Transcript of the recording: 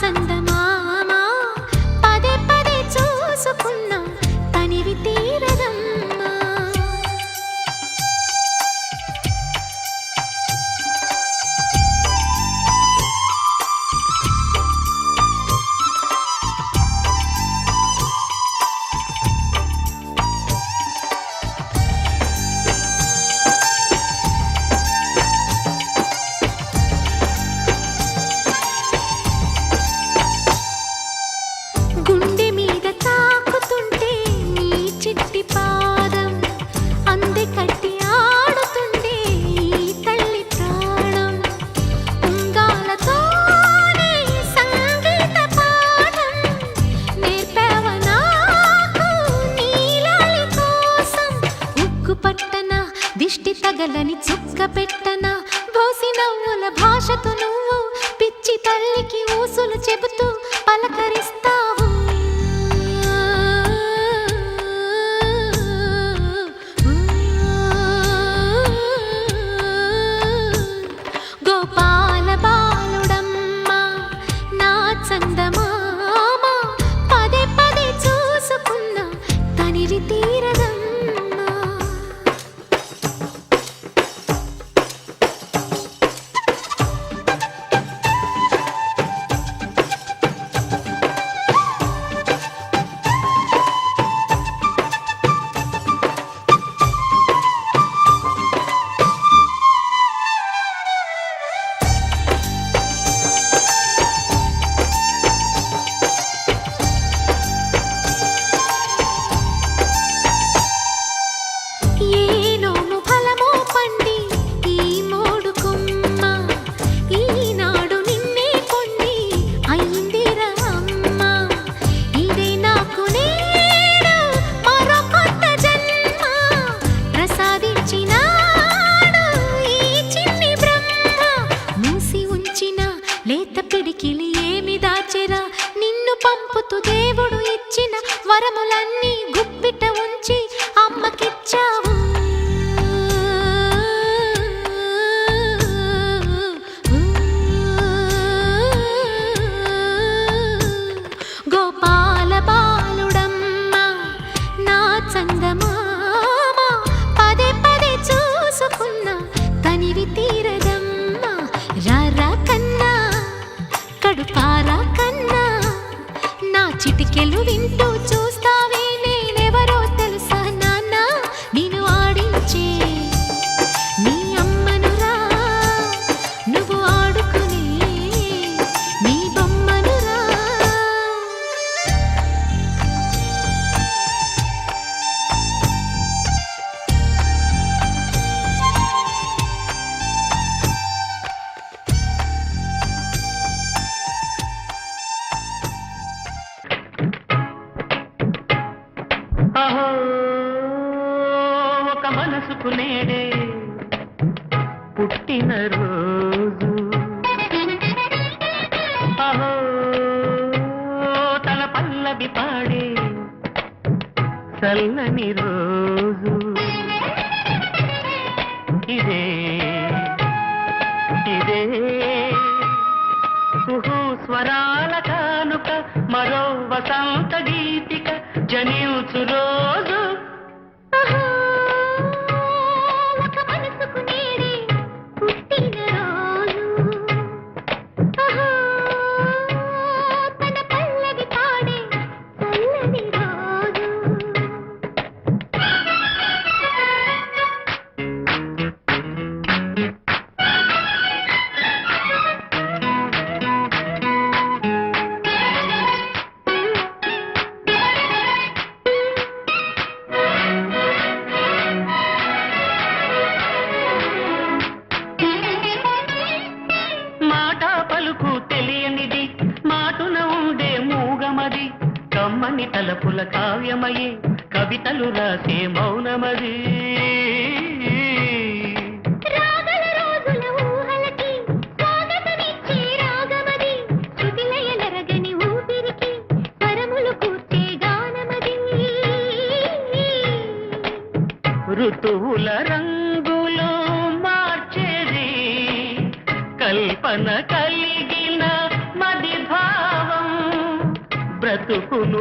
చందమామ. పదే పదే చూసుకున్నా చెరగలని చుక్క పెట్టన బోసి నవ్వుల భాషతో నువ్వు పిచ్చి తల్లికి ఊసులు చెబుతూ పలకరిస్తావు. పంపుతు దేవుడు ఇచ్చిన వరములన్నీ el Ludin. పుట్టిన రోజు. తల తన పల్లవి పాడే చల్లని రోజు. ఇదే ఇదే. కుహు స్వరాల కానుక మరో వసంత గీతిక జనిల్చు రోజు. కమ్మని తలపుల కావ్యమయే కవితలు రాసే మౌనమది. ఋతువుల రంగులు మార్చేది కల్పన కలిగిన బ్రతుకును